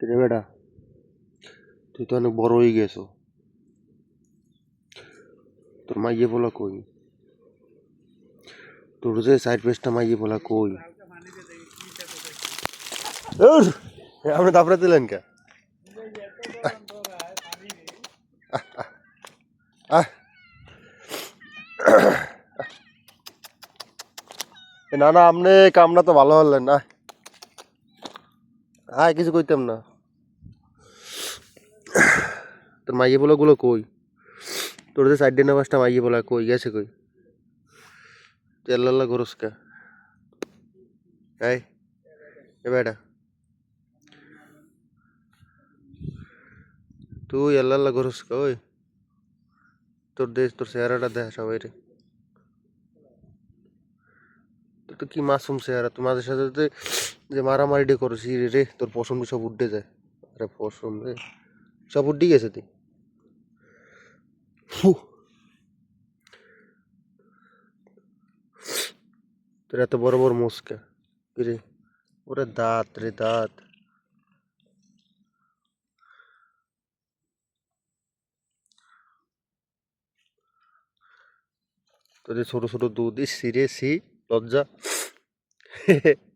রে বেটা তুই তো অনেক বড় হয়ে গেছো তোর মাইয়ে বলা কই তোর যে সাইড পেজটা মাইয়ে বলা কই উর, আপনি দাপড়ে দিলেন কে আহ এ না না আপনি কামটা তো ভালো হলেন না হ্যাঁ কিছু কইতাম না। তোর মাইয়ে বলা গুলো কই? তোর যে সাইড ডিনা পাঁচটা মাইয়ে বলা কই, গেছে কই? তেল্লাল্লা গরস কা? এই, এ বেটা। তুই আল্লাহ গরস কা, ওই? তোর দেশ, তোর চেহারাটা দেখা সবাই রে তোর তো কি মাসুম চেহারা তুই মাঝে সাথে যে মারামারিটা করছিস রে তোর পশম সব উঠে যায়। আরে পশম রে, সব উঠে গেছে তুই। তোর এত বড় বড় মুসকা। রে? ওরে দাঁত রে, দাঁত। তোর ছোট ছোট দুধ সি রে সি লজ্জা